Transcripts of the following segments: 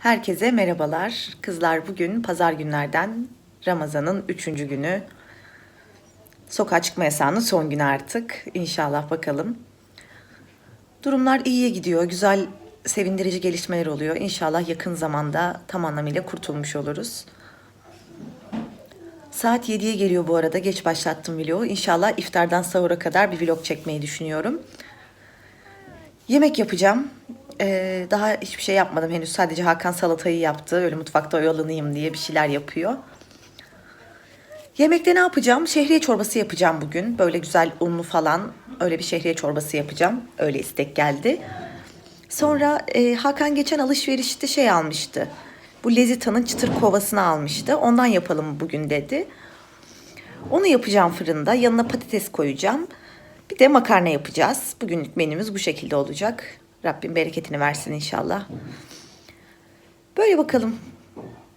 Herkese merhabalar. Kızlar bugün pazar günlerden Ramazan'ın üçüncü günü. Sokağa çıkma yasağının son günü artık. İnşallah bakalım. Durumlar iyiye gidiyor. Güzel, sevindirici gelişmeler oluyor. İnşallah yakın zamanda tam anlamıyla kurtulmuş oluruz. Saat 7'ye geliyor bu arada. Geç başlattım vlogu. İnşallah iftardan sahura kadar bir vlog çekmeyi düşünüyorum. Yemek yapacağım. Ee, daha hiçbir şey yapmadım henüz. Sadece Hakan salatayı yaptı. Öyle mutfakta oyalanayım diye bir şeyler yapıyor. Yemekte ne yapacağım? Şehriye çorbası yapacağım bugün. Böyle güzel unlu falan. Öyle bir şehriye çorbası yapacağım. Öyle istek geldi. Sonra e, Hakan geçen alışverişte şey almıştı. Bu Lezita'nın çıtır kovasını almıştı. Ondan yapalım bugün dedi. Onu yapacağım fırında. Yanına patates koyacağım. Bir de makarna yapacağız. Bugünlük menümüz bu şekilde olacak. Rabbim bereketini versin inşallah. Böyle bakalım.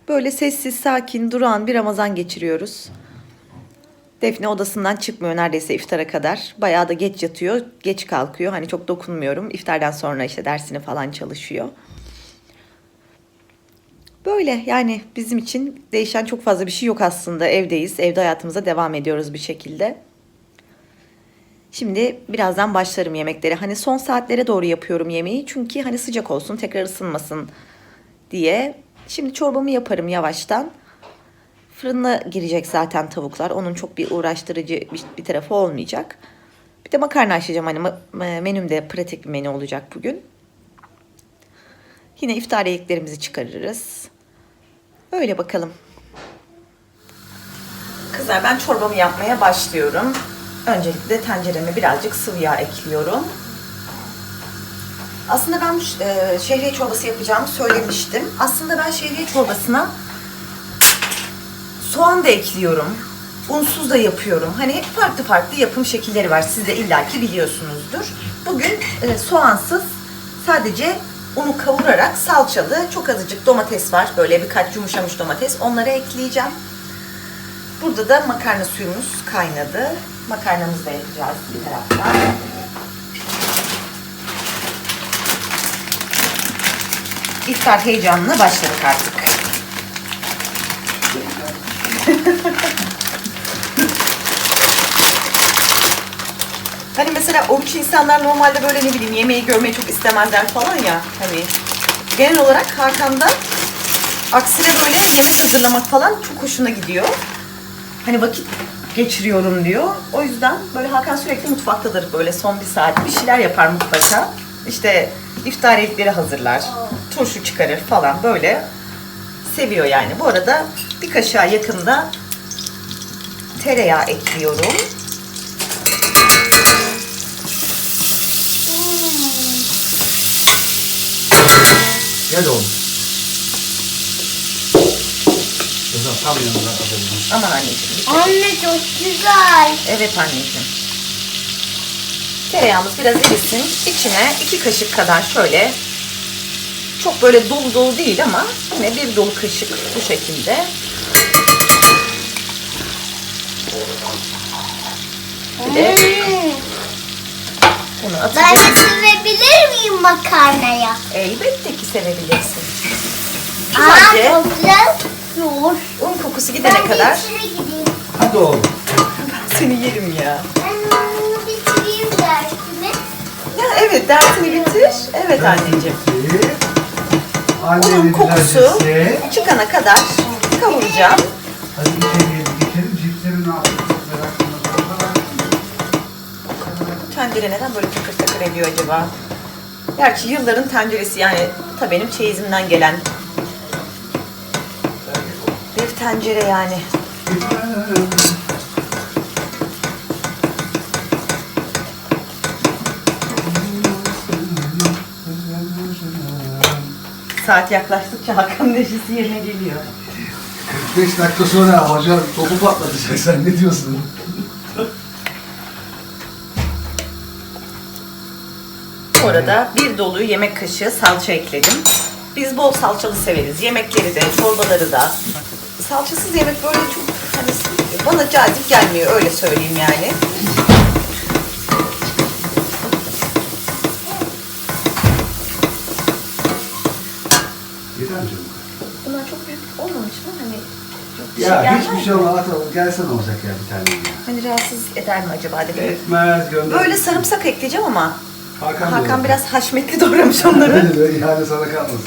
Böyle sessiz, sakin, durağan bir Ramazan geçiriyoruz. Defne odasından çıkmıyor neredeyse iftara kadar. Bayağı da geç yatıyor, geç kalkıyor. Hani çok dokunmuyorum. İftardan sonra işte dersini falan çalışıyor. Böyle yani bizim için değişen çok fazla bir şey yok aslında. Evdeyiz, evde hayatımıza devam ediyoruz bir şekilde. Şimdi birazdan başlarım yemeklere. Hani son saatlere doğru yapıyorum yemeği. Çünkü hani sıcak olsun, tekrar ısınmasın diye. Şimdi çorbamı yaparım yavaştan. Fırına girecek zaten tavuklar. Onun çok bir uğraştırıcı bir, tarafı olmayacak. Bir de makarna açacağım. Hani ma- menüm de pratik bir menü olacak bugün. Yine iftariyeliklerimizi çıkarırız. Öyle bakalım. Kızlar ben çorbamı yapmaya başlıyorum. Öncelikle tencereme birazcık sıvı yağ ekliyorum. Aslında ben e, şehriye çorbası yapacağımı söylemiştim. Aslında ben şehriye çorbasına soğan da ekliyorum. Unsuz da yapıyorum. Hani farklı farklı yapım şekilleri var. Siz de illaki biliyorsunuzdur. Bugün e, soğansız sadece unu kavurarak salçalı çok azıcık domates var. Böyle birkaç yumuşamış domates. Onları ekleyeceğim. Burada da makarna suyumuz kaynadı. Makarnamızı da yapacağız bir taraftan. İftar heyecanına başladık artık. Hani mesela oruç insanlar normalde böyle ne bileyim yemeği görmeyi çok istemezler falan ya. Hani genel olarak Hakan'da aksine böyle yemek hazırlamak falan çok hoşuna gidiyor. Hani vakit geçiriyorum diyor. O yüzden böyle Hakan sürekli mutfaktadır böyle son bir saat bir şeyler yapar mutlaka. İşte iftar yemekleri hazırlar, turşu çıkarır falan böyle seviyor yani. Bu arada bir kaşığa yakında tereyağı ekliyorum. Gel oğlum. Yanında adamın. Aman anneciğim. Anne çok güzel. Evet anneciğim. Tereyağımız biraz erisin. İçine iki kaşık kadar şöyle çok böyle dolu dolu değil ama yine bir dolu kaşık bu şekilde. Bir de Hmm. bunu Ben atacağım. sevebilir miyim makarnaya? Elbette ki sevebilirsin. Aa Güzelce çok güzel. Zor. un kokusu gidene Ben kadar bir içeri gideyim. Hadi oğlum. seni yerim ya. Ben onu bitireyim dersimi. Ya evet dersini bitir. Evet anneciğim. Annenin Unun kokusu çıkana kadar kavuracağım. Hadi içeriye geçelim. Cipsleri ne yapıyorsun? Merak Bu tencere neden böyle takır takır ediyor acaba? Gerçi yılların tenceresi yani ta benim çeyizimden gelen tencere yani. Saat yaklaştıkça Hakan neşesi yerine geliyor. 45 dakika sonra hoca topu patlatacak. Sen ne diyorsun? Bu arada bir dolu yemek kaşığı salça ekledim. Biz bol salçalı severiz. Yemekleri de, çorbaları da. Salçasız yemek böyle çok hani bana cazip gelmiyor öyle söyleyeyim yani. Yeter mi canım? Bunlar çok büyük olmamış mı? Hani çok bir şey Ya gelmez hiçbir mi? şey olmaz. At gelsen olacak ya bir tane ya. Hani rahatsız eder mi acaba dedim. Etmez gönder. Böyle sarımsak ekleyeceğim ama Hakan, Hakan biraz haşmetli doğramış onları. Öyle böyle ihale sana kalmasın.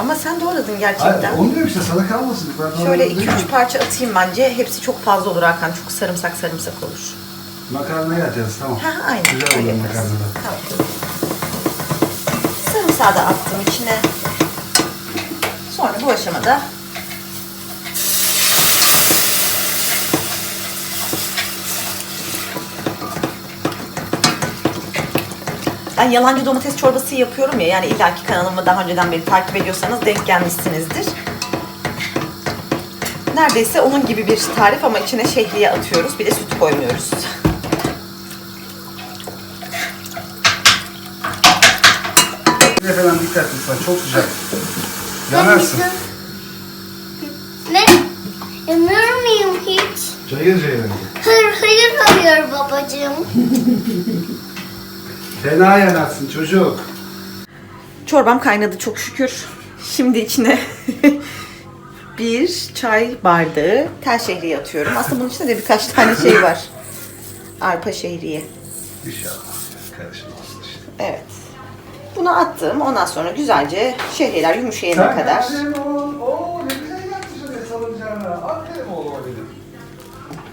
Ama sen doğradın Hayır gerçekten. onu diyorum işte sana kalmasın. Ben Şöyle 2-3 demiyorum. parça atayım bence. Hepsi çok fazla olur Hakan. Çok sarımsak sarımsak olur. Makarnayı atacağız tamam. Ha, ha, aynen. Güzel Öyle olur yaparız. makarnada. Tamam. Sarımsağı da attım içine. Sonra bu aşamada Ben yalancı domates çorbası yapıyorum ya yani illaki kanalımı daha önceden beri takip ediyorsanız denk gelmişsinizdir. Neredeyse onun gibi bir tarif ama içine şehriye atıyoruz. Bir de süt koymuyoruz. Ne falan dikkat lütfen çok sıcak. Yanarsın. Ne? Yanır mıyım hiç? Cayır cayır. Hayır hayır hayır babacığım. Fena yanarsın çocuk. Çorbam kaynadı çok şükür. Şimdi içine bir çay bardağı tel şehriye atıyorum. Aslında bunun içinde de birkaç tane şey var. Arpa şehriye. İnşallah. İşte. Evet. Bunu attım. Ondan sonra güzelce şehriyeler yumuşayana kadar. Aferin oğlum. Oo ne güzel yapmışsın salıncağına. Aferin oğluma benim.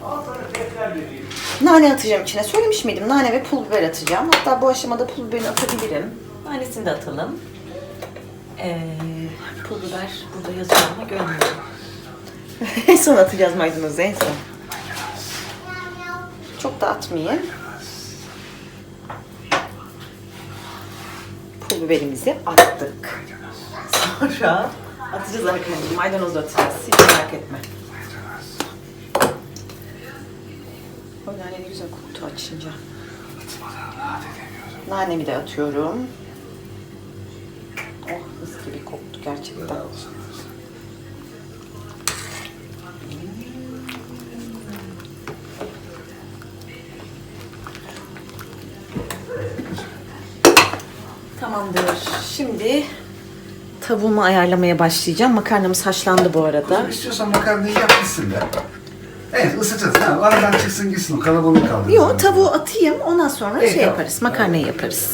Al sana defter vereyim. Nane atacağım içine. Söylemiş miydim? Nane ve pul biber atacağım. Hatta bu aşamada pul biberini atabilirim. Nanesini de atalım. Ee, pul biber burada yazıyor ama görmüyorum. en son atacağız maydanozu en son. Çok da atmayayım. Pul biberimizi attık. Sonra atacağız arkadaşlar. Maydanozu atacağız. Hiç merak etme. O nane ne güzel koktu açınca. Nanemi de atıyorum. Oh mis gibi koktu gerçekten. Tamamdır. Şimdi tavuğumu ayarlamaya başlayacağım. Makarnamız haşlandı bu arada. İstiyorsan makarnayı yap gitsin de. Evet ısıtacağız. Ha, aradan çıksın gitsin o kalabalık kaldı. Yo tavuğu atayım ondan sonra İyi, şey tamam. yaparız. Makarnayı yaparız.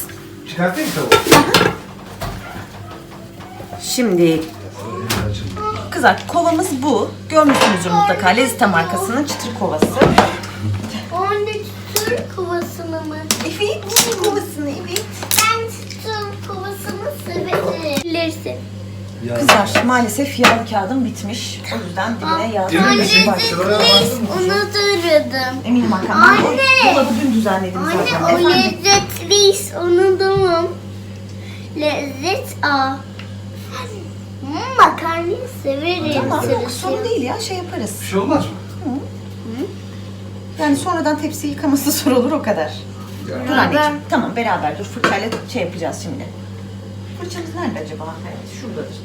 Çıkartayım tavuğu. Şimdi kızar kovamız bu. Görmüşsünüzdür mutlaka. Lezita markasının çıtır kovası. Kızar maalesef yağlı kağıdım bitmiş. O yüzden dibine yağ Emin Anne misin? Şuraya baktın mı? unuturdum. Eminim Hakan. Ben Anne! o dolabı dün düzenledim zaten. Anne o Efendim? lezzetliyiz unutamam. Lezzet a. Hmm, makarnayı severim. Tamam yok sırası sorun değil ya şey yaparız. Bir şey olmaz mı? Yani sonradan tepsi yıkaması zor olur o kadar. Dur anneciğim. Tamam beraber dur fırçayla şey yapacağız şimdi. Fırçamız nerede acaba? Evet şuradadır.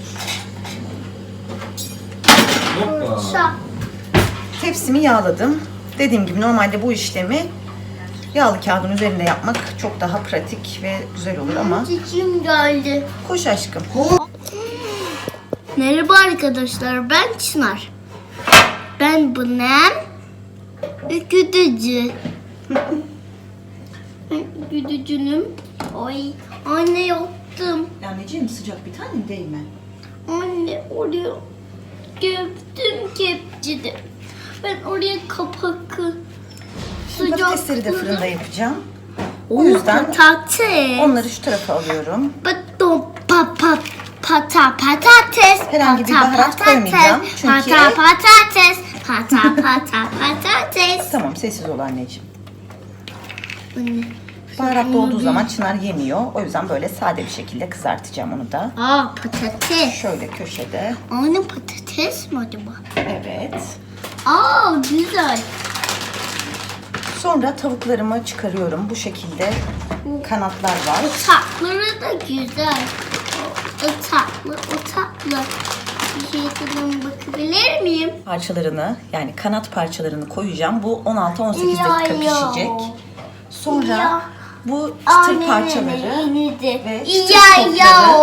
Dur. Hoppa. Tepsimi yağladım. Dediğim gibi normalde bu işlemi yağlı kağıdın üzerinde yapmak çok daha pratik ve güzel olur ama Cicim geldi. koş aşkım. Merhaba arkadaşlar ben Çınar. Ben Bunem. Güdücü. Ben Güdücünüm. Ay anne yaptım. Anneciğim sıcak bir tane değil mi? Anne oraya gördüm kepçede. Ben oraya kapakı Şimdi sıcak patatesleri de fırında yapacağım. O yüzden patates. onları şu tarafa alıyorum. Pato pa pa pata patates. Herhangi bir pata, baharat koymayacağım çünkü- Pata patates. Pata pata patates. Tamam sessiz ol anneciğim. Anne. Baharatlı olduğu zaman Çınar yemiyor. O yüzden böyle sade bir şekilde kızartacağım onu da. Aa patates. Şöyle köşede. Aynı patates mi acaba? Evet. Aa güzel. Sonra tavuklarımı çıkarıyorum. Bu şekilde kanatlar var. O tatları da güzel. O, o tatlı, o tatlı. Bir şey tadına bakabilir miyim? Parçalarını yani kanat parçalarını koyacağım. Bu 16-18 Ya, dakika ya. pişecek. Sonra Ya. Bu çıtır Anne, parçaları ve çıtır topları ya.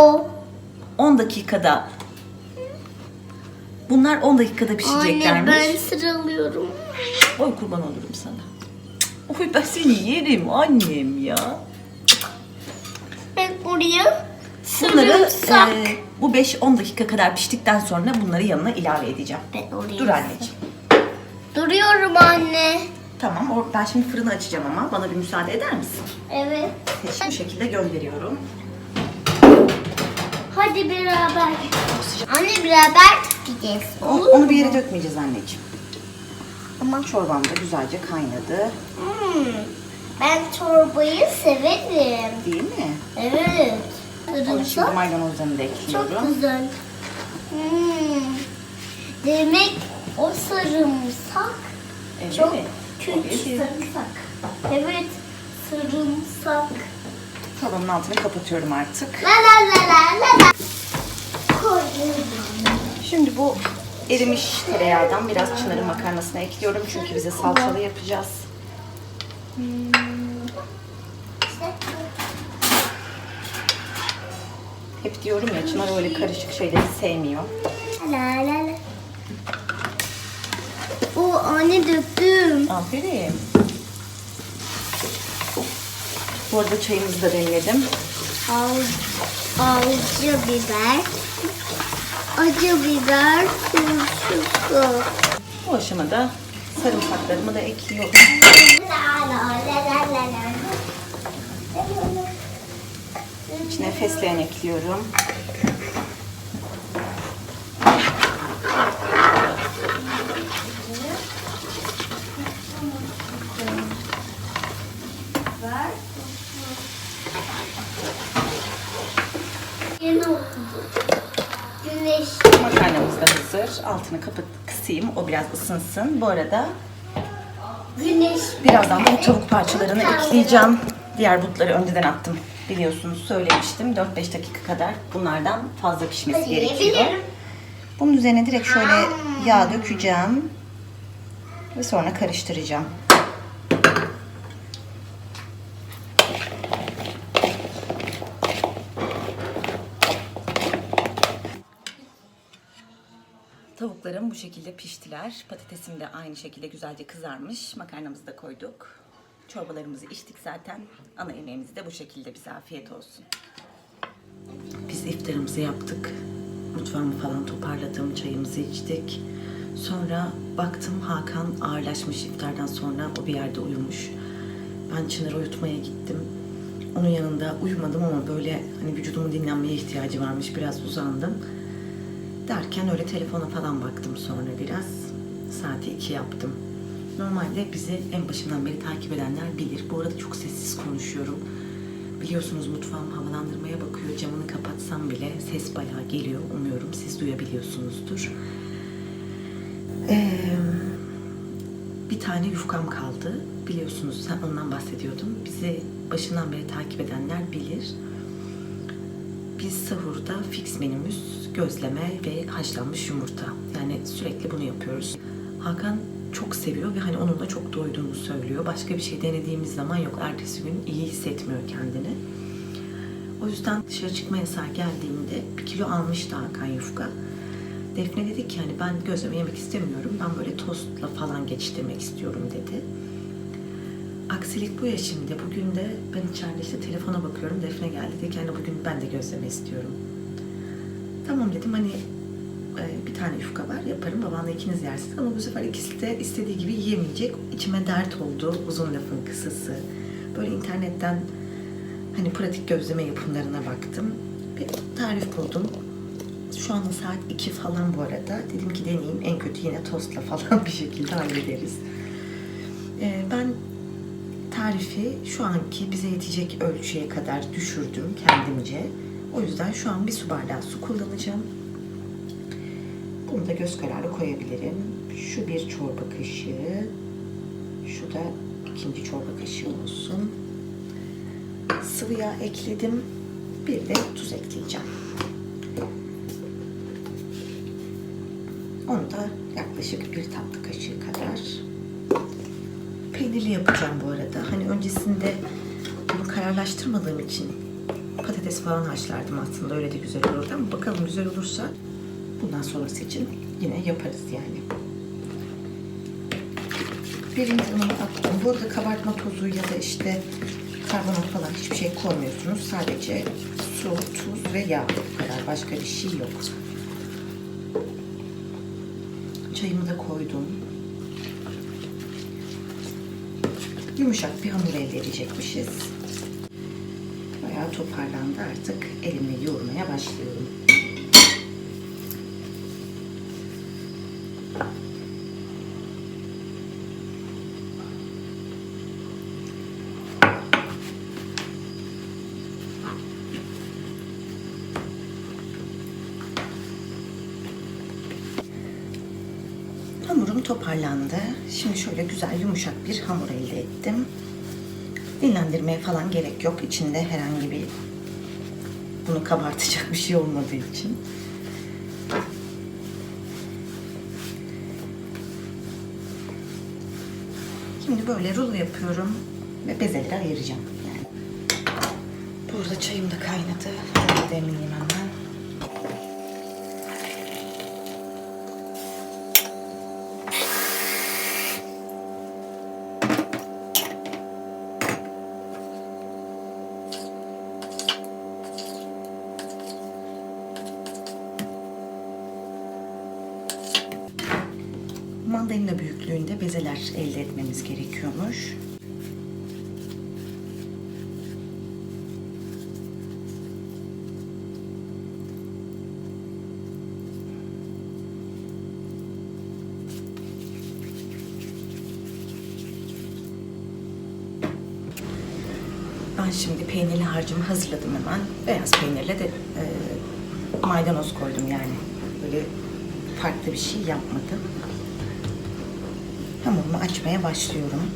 10 dakikada Bunlar 10 dakikada Anne pişeceklermiş. ben sıralıyorum. Oy kurban olurum sana. Oy ben seni yerim annem ya. Ben oraya Bunları sarımsak. e, bu 5-10 dakika kadar piştikten sonra bunları yanına ilave edeceğim. Ben oraya Dur anneciğim. Duruyorum anne. Tamam or- ben şimdi fırını açacağım ama bana bir müsaade eder misin? Evet. Bu şekilde gönderiyorum. Hadi beraber. Anne beraber gideceğiz. O- Olur Onu mu? bir yere dökmeyeceğiz anneciğim. Ama çorbam da güzelce kaynadı. Hmm, Ben çorbayı severim. Değil mi? Evet. Onu şimdi Sarımsak maydanozlarını da çok ekliyorum. güzel. Hmm. Demek o sarımsak Evet. çok Sarımsak. Evet. Sarımsak. Tavanın altını kapatıyorum artık. La la la la la. Şimdi bu erimiş tereyağından biraz çınarın makarnasına ekliyorum. Çünkü bize salçalı yapacağız. Hep diyorum ya Çınar öyle karışık şeyleri sevmiyor. La la la. O anne döktüm. Aferin. Bu arada çayımızı da demledim. Al, acı biber. Acı biber turşusu. Bu aşamada sarımsaklarımı da ekliyorum. İçine fesleğen ekliyorum. Yeni okudu. Güneş. Makarnamız da hazır. Altını kapat kısayım. O biraz ısınsın. Bu arada Güneş. birazdan da bu tavuk parçalarını ekleyeceğim. Diğer butları önceden attım. Biliyorsunuz söylemiştim. 4-5 dakika kadar bunlardan fazla pişmesi gerekiyor. Bunun üzerine direkt şöyle yağ dökeceğim. Ve sonra karıştıracağım. Tavuklarım bu şekilde piştiler. Patatesim de aynı şekilde güzelce kızarmış. Makarnamızı da koyduk. Çorbalarımızı içtik zaten. Ana yemeğimiz de bu şekilde bize afiyet olsun. Biz iftarımızı yaptık. Mutfağımı falan toparladım, çayımızı içtik. Sonra baktım Hakan ağırlaşmış iftardan sonra o bir yerde uyumuş. Ben Çınar'ı uyutmaya gittim. Onun yanında uyumadım ama böyle hani vücudumun dinlenmeye ihtiyacı varmış. Biraz uzandım. Derken öyle telefona falan baktım sonra biraz. Saati iki yaptım. Normalde bizi en başından beri takip edenler bilir. Bu arada çok sessiz konuşuyorum. Biliyorsunuz mutfağım havalandırmaya bakıyor. Camını kapatsam bile ses bayağı geliyor. Umuyorum siz duyabiliyorsunuzdur. Ee, bir tane yufkam kaldı. Biliyorsunuz sen ondan bahsediyordum. Bizi başından beri takip edenler bilir. Biz sahurda fix menümüz gözleme ve haşlanmış yumurta. Yani sürekli bunu yapıyoruz. Hakan çok seviyor ve hani onunla çok doyduğunu söylüyor. Başka bir şey denediğimiz zaman yok ertesi gün iyi hissetmiyor kendini. O yüzden dışarı çıkma yasağı geldiğinde bir kilo almıştı Hakan yufka. Defne dedi ki hani ben gözleme yemek istemiyorum. Ben böyle tostla falan geçiştirmek istiyorum dedi. Aksilik bu ya şimdi. Bugün de ben içeride işte telefona bakıyorum. Defne geldi dedi ki hani bugün ben de gözleme istiyorum. Tamam dedim hani e, bir tane yufka var yaparım. Babanla ikiniz yersiniz. Ama bu sefer ikisi de istediği gibi yiyemeyecek. İçime dert oldu. Uzun lafın kısası. Böyle internetten hani pratik gözleme yapımlarına baktım. Bir tarif buldum. Şu anda saat 2 falan bu arada. Dedim ki deneyeyim. En kötü yine tostla falan bir şekilde hallederiz. Ee, ben tarifi şu anki bize yetecek ölçüye kadar düşürdüm kendimce. O yüzden şu an bir su bardağı su kullanacağım. Bunu da göz kararı koyabilirim. Şu bir çorba kaşığı. Şu da ikinci çorba kaşığı olsun. Sıvı yağ ekledim. Bir de tuz ekleyeceğim. Yaklaşık bir tatlı kaşığı kadar peynirli yapacağım bu arada. Hani öncesinde bunu kararlaştırmadığım için patates falan haşlardım aslında. Öyle de güzel olurdu ama bakalım güzel olursa bundan sonrası için yine yaparız yani. Birinci ununu attım. Bu arada kabartma tozu ya da işte karbonat falan hiçbir şey koymuyorsunuz. Sadece su, tuz ve yağ. Bu kadar. Başka bir şey yok. Çayımı da koydum. Yumuşak bir hamur elde edecekmişiz. Bayağı toparlandı artık. Elimle yoğurmaya başlıyorum. Toparlandı. Şimdi şöyle güzel yumuşak bir hamur elde ettim. Dinlendirmeye falan gerek yok. İçinde herhangi bir bunu kabartacak bir şey olmadığı için. Şimdi böyle rulo yapıyorum ve bezeleri ayıracağım. Yani. Burada çayım da kaynadı. Demleyeyim hemen. Gerekiyormuş. Ben şimdi peynirli harcımı hazırladım hemen. Beyaz peynirle de e, maydanoz koydum yani. Böyle farklı bir şey yapmadım. Hamurumu açmaya başlıyorum.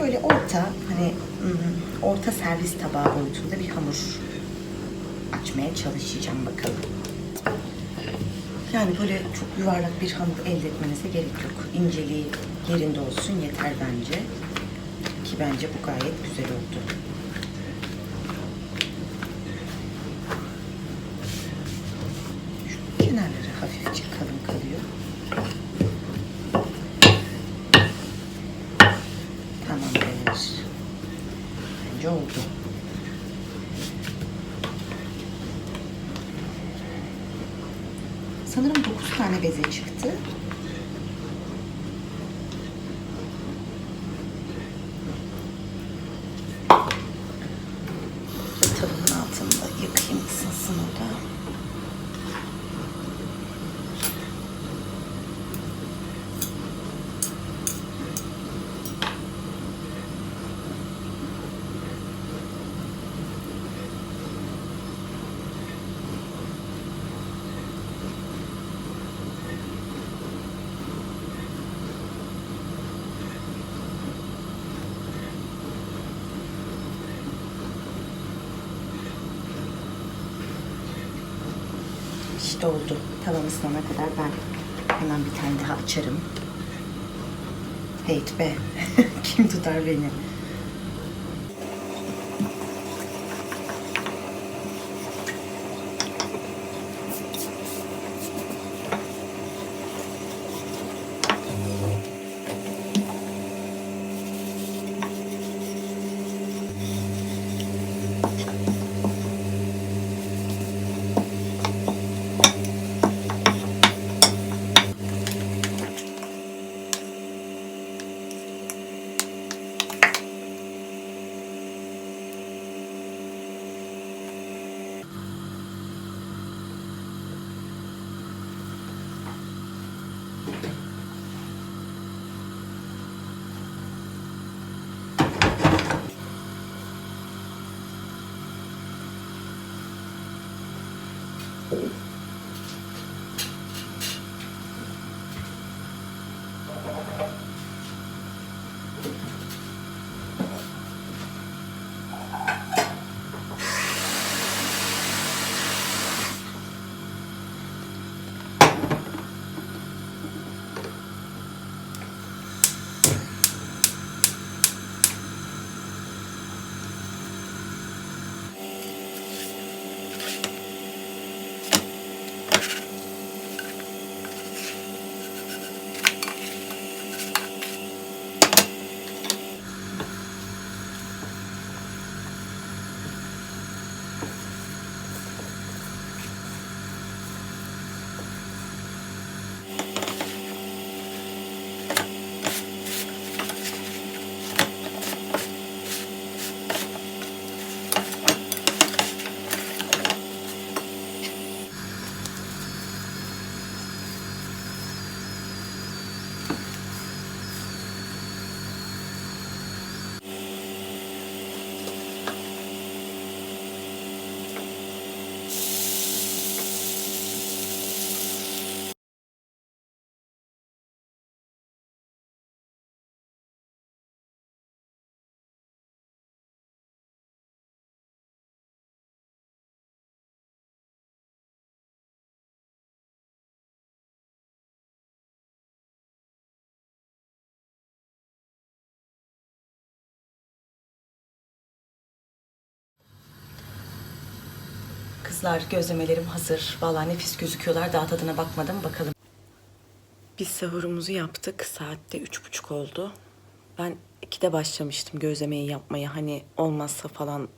Böyle orta hani hmm, orta servis tabağı boyutunda bir hamur açmaya çalışacağım bakalım. Yani böyle çok yuvarlak bir hamur elde etmenize gerek yok. İnceliği yerinde olsun yeter bence. Ki bence bu gayet güzel oldu. Şu kenarları hafifçe kalın kalıyor. Tamamdır. Bence oldu. Sanırım 9 tane beze çıktı. Tavamın altında yakayım ısınsın o da. İşte oldu. Tavam ısınana kadar ben hemen bir tane daha açarım. Heyt be. Kim tutar beni? Kızlar gözlemelerim hazır. Vallahi nefis gözüküyorlar. Daha tadına bakmadım. Bakalım. Biz sahurumuzu yaptık. Saatte üç buçuk oldu. Ben ikide başlamıştım gözlemeyi yapmaya. Hani olmazsa falan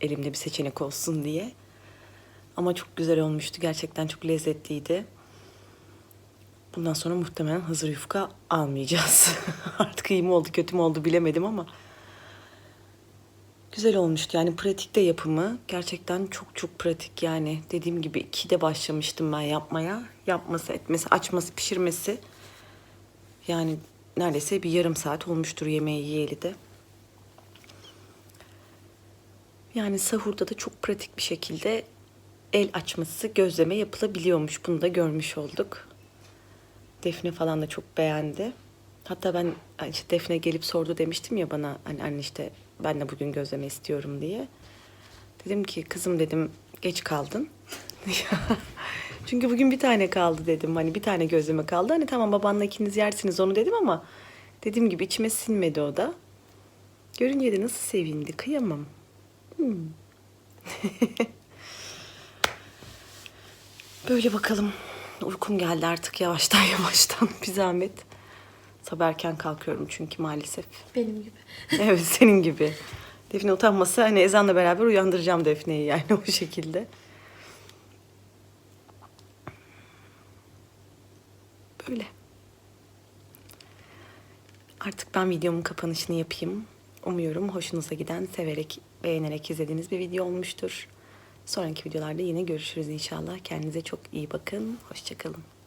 elimde bir seçenek olsun diye. Ama çok güzel olmuştu. Gerçekten çok lezzetliydi. Bundan sonra muhtemelen hazır yufka almayacağız. Artık iyi mi oldu kötü mü oldu bilemedim ama. Güzel olmuştu. Yani pratikte yapımı. Gerçekten çok çok pratik. Yani dediğim gibi ikide başlamıştım ben yapmaya. Yapması etmesi açması pişirmesi. Yani neredeyse bir yarım saat olmuştur yemeği yiyeli de. Yani sahurda da çok pratik bir şekilde el açması gözleme yapılabiliyormuş. Bunu da görmüş olduk. Defne falan da çok beğendi. Hatta ben işte Defne gelip sordu demiştim ya bana. Hani anne işte ben de bugün gözleme istiyorum diye. Dedim ki kızım dedim geç kaldın. Çünkü bugün bir tane kaldı dedim. Hani bir tane gözleme kaldı. Hani tamam babanla ikiniz yersiniz onu dedim ama dediğim gibi içime sinmedi o da. Görünce de nasıl sevindi kıyamam. Hmm. Böyle bakalım. Uykum geldi artık yavaştan yavaştan bir zahmet. Sabah erken kalkıyorum çünkü maalesef. Benim gibi. Evet senin gibi. Defne utanmasa hani ezanla beraber uyandıracağım Defne'yi yani o şekilde. Böyle. Artık ben videomun kapanışını yapayım. Umuyorum hoşunuza giden, severek, beğenerek izlediğiniz bir video olmuştur. Sonraki videolarda yine görüşürüz inşallah. Kendinize çok iyi bakın. Hoşçakalın.